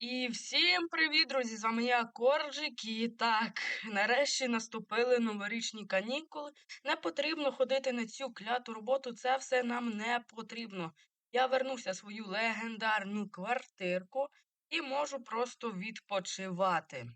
І всім привіт, друзі! З вами я Коржик. І так, нарешті наступили новорічні канікули. Не потрібно ходити на цю кляту роботу, це все нам не потрібно. Я вернуся в свою легендарну квартирку і можу просто відпочивати.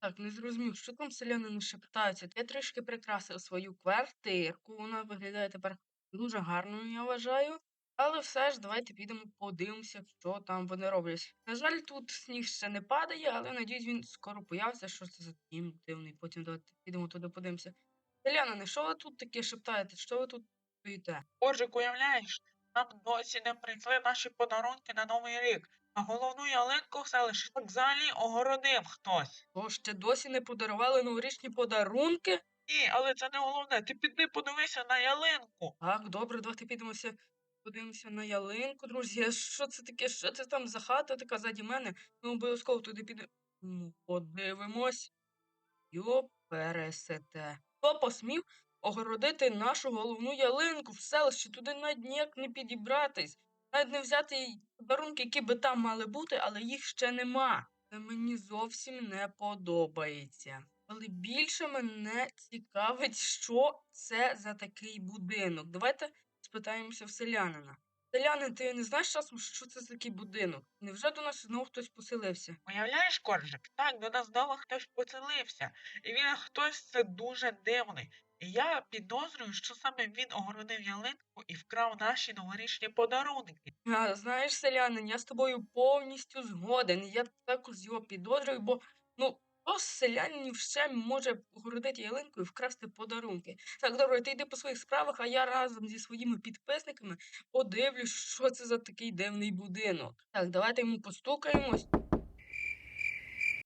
Так, не зрозумів, що там селянини шептаються. Я трішки прикрасив свою квартирку. Вона виглядає тепер дуже гарною, я вважаю. Але все ж давайте підемо подивимося, що там вони роблять. На жаль, тут сніг ще не падає, але надіюсь, він скоро появиться. Що це за дім дивний. Потім давайте підемо туди подивимося. Селянини, що ви тут таке шептаєте? Що ви тут стоїте? Коржик, уявляєш, нам досі не прийшли наші подарунки на Новий рік. А головну ялинку в селищі так взагалі огородив хтось. То ще досі не подарували новорічні подарунки? Ні, але це не головне. Ти піди подивися на ялинку. Так, добре, давайте підемося, подивимося на ялинку, друзі. Що це таке? Що це там за хата така заді мене? Ми обов'язково туди підемо. Ну, подивимось. Йо, пересете. Хто посмів огородити нашу головну ялинку в селищі? Туди навіть ніяк не підібратись. Навіть не взяти й подарунки, які би там мали бути, але їх ще нема. Це мені зовсім не подобається. Але більше мене цікавить, що це за такий будинок. Давайте спитаємося в селянина. Селянин, ти не знаєш часом, що це за такий будинок? Невже до нас знову хтось поселився? Уявляєш, Коржик, так, до нас знову хтось поселився. І він хтось це дуже дивний. І я підозрюю, що саме він огородив ялинку і вкрав наші новорічні подарунки. А, знаєш, селянин, я з тобою повністю згоден. Я також його підозрюю, бо ну хто з селянинів ще може огородити ялинку і вкрасти подарунки. Так, добре, ти йди по своїх справах, а я разом зі своїми підписниками подивлюсь, що це за такий дивний будинок. Так, давайте йому постукаємось.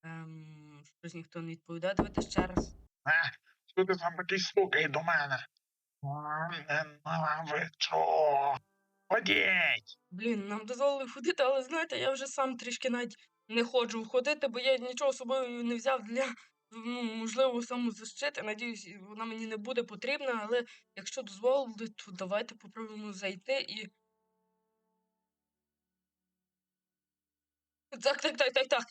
Ем, щось ніхто не відповідає, давайте ще раз. Е, що ти там такий стукає до мене? Ненавичу. Ходіть. Блін, нам дозволили ходити, але знаєте, я вже сам трішки навіть не ходжу ходити, бо я нічого з собою не взяв для ну, можливо самозащити. Надіюсь, вона мені не буде потрібна, але якщо дозволили, то давайте попробуємо зайти і. Так, так, так, так, так.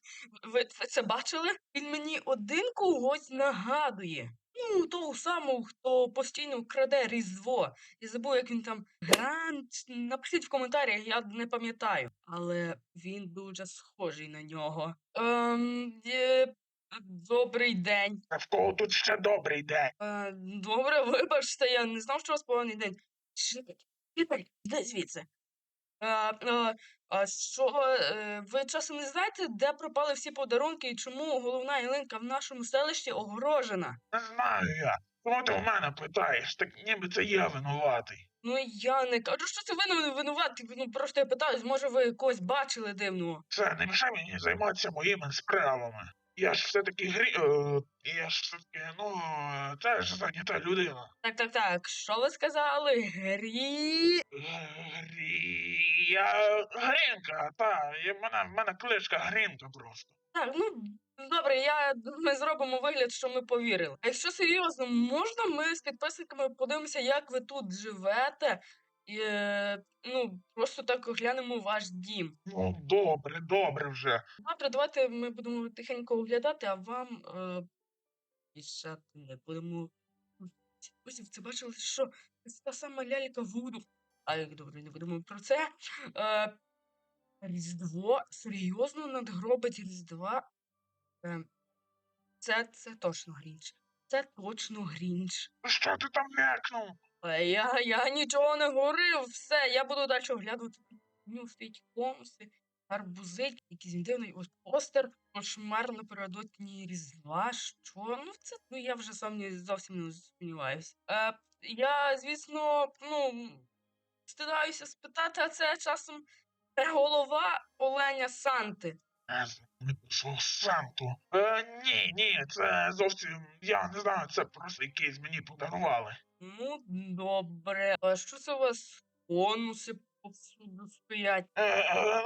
Ви це бачили? Він мені один когось нагадує. Ну, того самого, хто постійно краде Різдво. Я забув, як він там Грант. Напишіть в коментарях, я не пам'ятаю. Але він дуже схожий на нього. Ем, є... Добрий день. А в кого тут ще добрий день? Е, добре, вибачте, я не знав, що у вас поганий день. Шипер, іди звідси. Е, е, а що, е, ви часом не знаєте, де пропали всі подарунки і чому головна ялинка в нашому селищі огорожена? Не знаю я. Кому ти в мене питаєш? Так ніби це я винуватий. Ну я не кажу, що це ви не винуваті. Ну просто я питаюсь, може ви когось бачили дивного. Це не мішай мені займатися моїми справами. Я ж все-таки грі... Е, я ж все-таки, ну, е, це ж зайнята людина. Так, так, так. Що ви сказали? Грі. Я Грінка, та, в мене, мене кличка Грінка просто. Так, ну добре, я ми зробимо вигляд, що ми повірили. А якщо серйозно, можна ми з підписниками подивимося, як ви тут живете? І, е, ну, просто так оглянемо ваш дім. Ну, добре, добре вже. Добре, давайте ми будемо тихенько оглядати, а вам е, мішати не будемо. Ось це бачили, що це та сама лялька Вуду. А як добре, не будемо про це. Е, Різдво серйозно надгробить Різдва. Е, це, це точно Грінч. Це точно Грінч. Що ти там м'якнув? Е, Я, я нічого не говорив, все, я буду далі оглядувати. Ну, стоїть комуси, арбузи, якийсь дивний ось постер, кошмар напередодні Різдва. Що? Ну, це ну, я вже сам не зовсім не сумніваюся. Е, я, звісно, ну, стидаюся спитати, а це часом голова Оленя Санти. Е, Не пішов Санту. Е, ні, ні, це зовсім, я не знаю, це просто якийсь мені подарували. Ну, добре. А що це у вас конуси повсюду стоять? Е, е,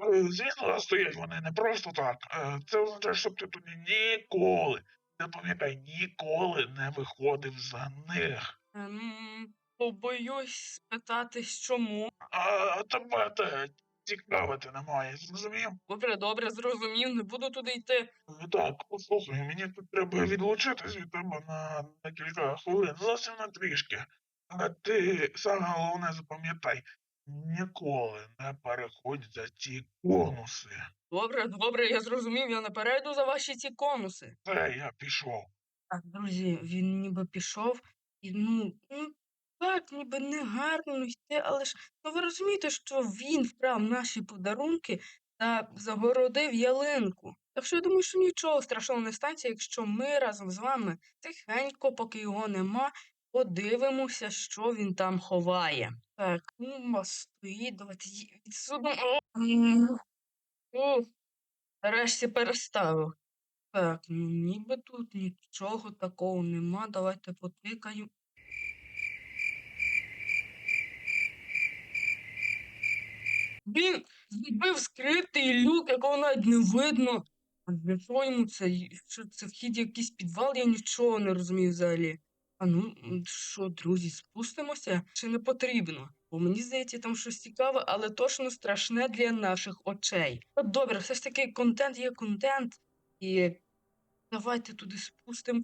ну, звісно, стоять вони не просто так. Е, це означає, щоб ти тут ніколи, запам'ятай, ніколи не виходив за них. Ем, побоюсь спитати, чому. А тебе те цікавити немає, зрозумів? Добре, добре, зрозумів, не буду туди йти. Е, Так, послухай, мені тут треба відлучитись від тебе на декілька хвилин, зовсім на трішки. А ти саме головне запам'ятай, ніколи не переходь за ці конуси. Добре, добре, я зрозумів, я не перейду за ваші ці конуси. Це я пішов. Так, друзі, він ніби пішов, і ну, ну так, ніби не гарно йти, але ж ну ви розумієте, що він вкрав наші подарунки та загородив ялинку. Так що я думаю, що нічого страшного не станеться, якщо ми разом з вами тихенько, поки його нема, подивимося, що він там ховає. Так, ну вас стоїть, давайте її відсюди. О, м, о, Нарешті переставив. Так, ну ніби тут нічого такого нема. Давайте потикаю. Він зробив скритий люк, якого навіть не видно. А для чого йому це? Що це вхід якийсь підвал? Я нічого не розумію взагалі. А ну, що, друзі, спустимося? Чи не потрібно? Бо мені здається, там щось цікаве, але точно страшне для наших очей. От добре, все ж таки контент є контент. І давайте туди спустимо.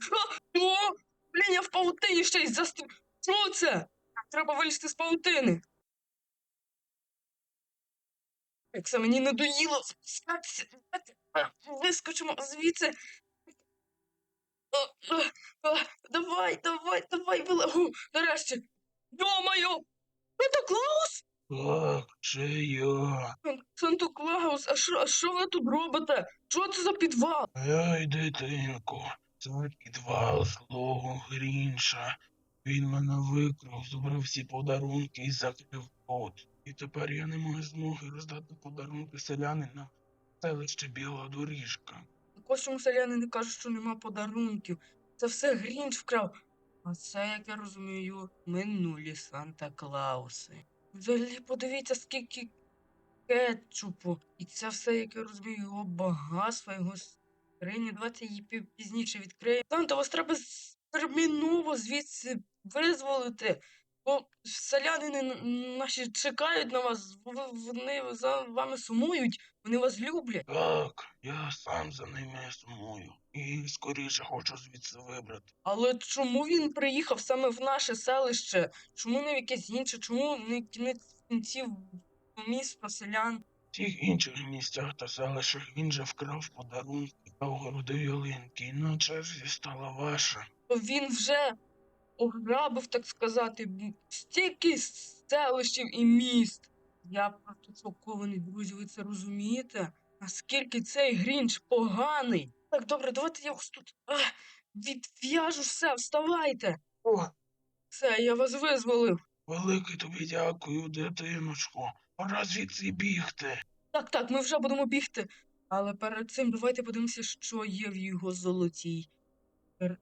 Блін, я в паутині ще й застрі... Що це? Треба вилізти з паутини. Як це мені надоїло спускатися. Давайте, Вискочимо звідси. Давай, давай, давай, вилегу. Нарешті. Йо-моє! Санта Клаус? Так, це я. Санта Клаус, а що, ви тут робите? Що це за підвал? Ей, дитинко, це підвал злого Грінша. Він мене викрав, забрав всі подарунки і закрив код. І тепер я не маю змоги роздати подарунки селянина селище Біла доріжка. Ось чому не кажуть, що нема подарунків. Це все Грінч вкрав. А це, як я розумію, минулі Санта Клауси. Взагалі, подивіться, скільки кетчупу. І це все, як я розумію, його багатство, його скрині. Давайте її пізніше відкриємо. Санта, вас треба терміново звідси визволити. Бо селяни наші чекають на вас, вони за вами сумують, вони вас люблять. Так, я сам за ними сумую. І скоріше хочу звідси вибрати. Але чому він приїхав саме в наше селище? Чому не в якесь інше? Чому не кінець кінців в місто селян? В тих інших місцях та селищах він же вкрав подарунки та огородив ялинки, і на черзі стала ваша. Він вже ограбив, так сказати, стільки селищів і міст. Я просто шокований, друзі, ви це розумієте? Наскільки цей Грінч поганий? Так, добре, давайте я ось тут а, відв'яжу все, вставайте. О, Все, я вас визволив. велике тобі дякую, дитиночко. Пора звідси бігти. Так, так, ми вже будемо бігти. Але перед цим давайте подивимося, що є в його золотій. Пер-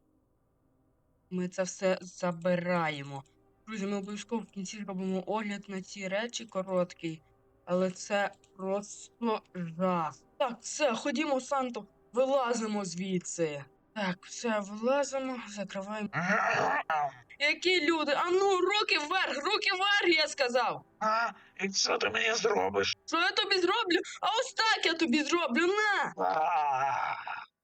Ми це все забираємо. Друзі, ми обов'язково в кінці зробимо огляд на ці речі короткий, але це просто жах. Так, все, ходімо, Санто, вилазимо звідси. Так, все, вилазимо, закриваємо. Які люди? А ну, руки вверх, руки вверх, я сказав! А, і що ти мені зробиш? Що я тобі зроблю? А ось так я тобі зроблю, на!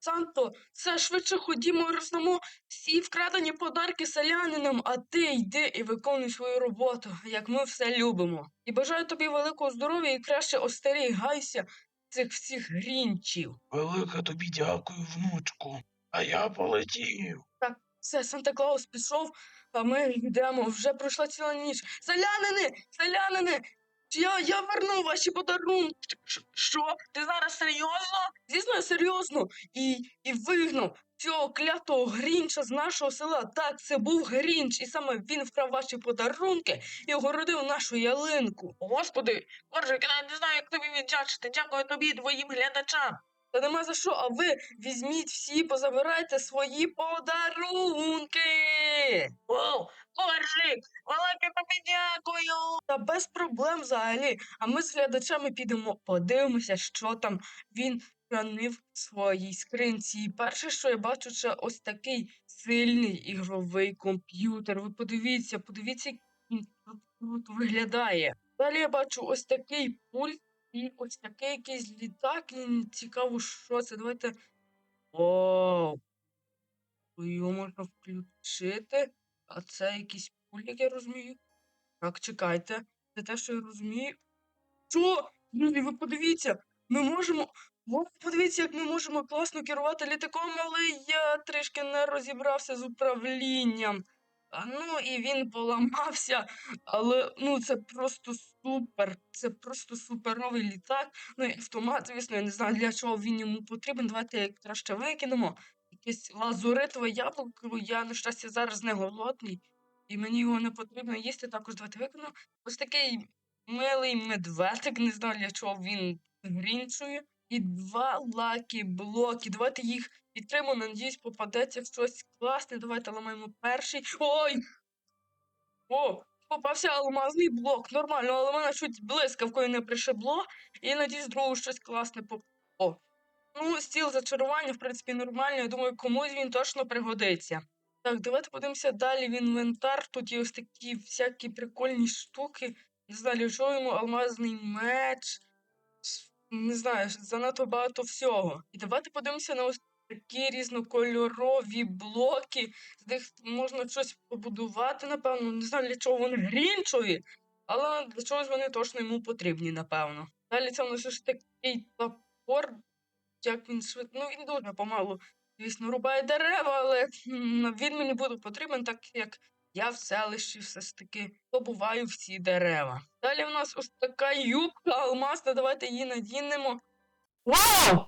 Санто, це швидше ходімо роздамо всі вкрадені подарки селянинам, а ти йди і виконуй свою роботу, як ми все любимо. І бажаю тобі великого здоров'я і краще остерігайся цих всіх грінчів. Велике тобі дякую, внучку. А я полетів. Все, Санта Клаус пішов, а ми йдемо. Вже пройшла ціла ніч. Селянини! Селянини! Я, я верну ваші подарунки. Що? Ти зараз серйозно? Звісно, серйозно. І, і вигнав цього клятого Грінча з нашого села. Так, це був Грінч, і саме він вкрав ваші подарунки і огородив нашу ялинку. Господи, Коржик, я не знаю, як тобі віддячити. Дякую тобі твоїм глядачам. Та нема за що, а ви візьміть всі, позабирайте свої подарунки. Вау, Коржик, велике тобі дякую. Та без проблем взагалі. А ми з глядачами підемо, подивимося, що там він хранив в своїй скринці. І перше, що я бачу, це ось такий сильний ігровий комп'ютер. Ви подивіться, подивіться, він так круто виглядає. Далі я бачу ось такий пульт і ось такий якийсь літак. І цікаво, що це. Давайте. Вау! Його можна включити. А це якийсь пульт, як я розумію. Так, чекайте. Це те, що я розумію. Що? Друзі, ви подивіться, ми можемо. От подивіться, як ми можемо класно керувати літаком, але я трішки не розібрався з управлінням. Ну і він поламався. Але ну це просто супер. Це просто суперовий літак. Ну і автомат, звісно, я не знаю, для чого він йому потрібен. Давайте краще викинемо. Якесь лазуритове яблуко. Я, на щастя, зараз не голодний, і мені його не потрібно їсти. Також давайте викинемо. Ось такий милий медведик, не знаю для чого він грінчує. І два лакі блоки. Давайте їх підтримуємо, надіюсь, попадеться в щось класне. Давайте ламаємо перший. Ой! О! Попався алмазний блок. Нормально, але мене чуть блискавкою не пришибло. І надіюсь, другу щось класне поп. Ну, стіл зачарування, в принципі, нормально. Я думаю, комусь він точно пригодиться. Так, давайте подивимося далі в інвентар. Тут є ось такі всякі прикольні штуки. Не знаю, чого йому алмазний меч. Не знаю, занадто багато всього. І давайте подивимося на ось такі різнокольорові блоки. З них можна щось побудувати, напевно. Не знаю, для чого вони грінчові, але для чогось вони точно йому потрібні, напевно. Далі це у нас ось такий топор. Як він швидко. Ну, він дуже помалу, звісно, рубає дерева, але він мені буде потрібен, так як я в селищі все ж таки добуваю всі дерева. Далі в нас ось така юбка алмазна, давайте її надінемо. Вау!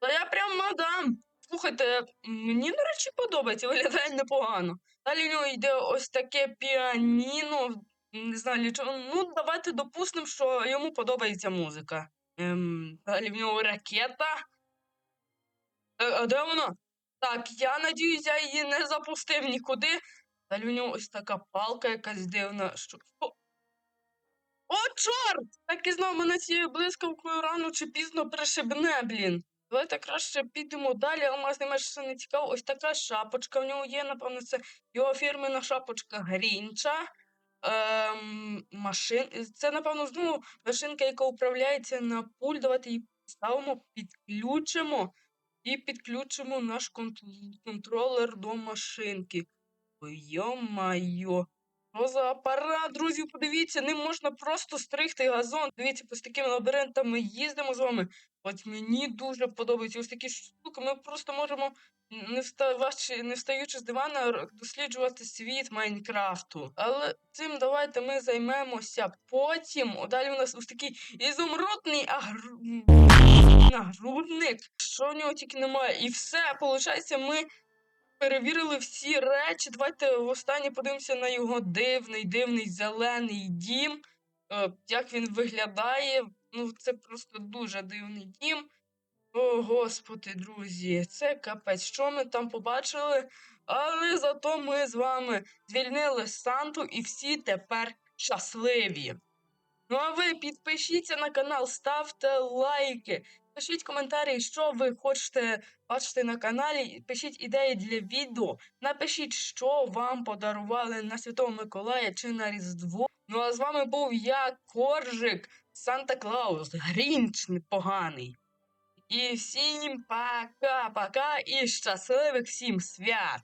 Та я прям мадам. Слухайте, мені, до речі, подобається, виглядає непогано. Далі в нього йде ось таке піаніно. Не знаю, чого. Ну, давайте допустимо, що йому подобається музика. Ем, далі в нього ракета. Е, а де вона? Так, я надіюсь, я її не запустив нікуди. Далі в нього ось така палка якась дивна. Що... О! О, чорт! Так і знав, мене цією блискавкою рано чи пізно пришибне, блін. Давайте краще підемо далі, алмазний меч це не цікаво. Ось така шапочка в нього є, напевно, це його фірмена шапочка Грінча. Ем, машин... Це, напевно, знову машинка, яка управляється на пульт. Давайте її поставимо, підключимо і підключимо наш конт- контролер до машинки. Йо-майо. Що за апарат, друзі, подивіться, ним можна просто стригти газон. Дивіться, по такими лабіринтами їздимо з вами. От мені дуже подобаються ось такі штуки. Ми просто можемо, не, вставачи, не встаючи з дивана, досліджувати світ Майнкрафту. Але цим давайте ми займемося потім. Далі у нас ось такий ізумрудний агр... нагрудник. Що в нього тільки немає. І все, виходить, ми перевірили всі речі. Давайте востаннє подивимося на його дивний, дивний зелений дім. Е, як він виглядає. Ну, це просто дуже дивний дім. О, господи, друзі, це капець. Що ми там побачили? Але зато ми з вами звільнили Санту і всі тепер щасливі. Ну а ви підпишіться на канал, ставте лайки, пишіть коментарі, що ви хочете бачити на каналі. Пишіть ідеї для відео. Напишіть, що вам подарували на Святого Миколая чи на Різдво. Ну а з вами був я, Коржик, Санта Клаус, Грінч непоганий. І всім пока-пока і щасливих всім свят!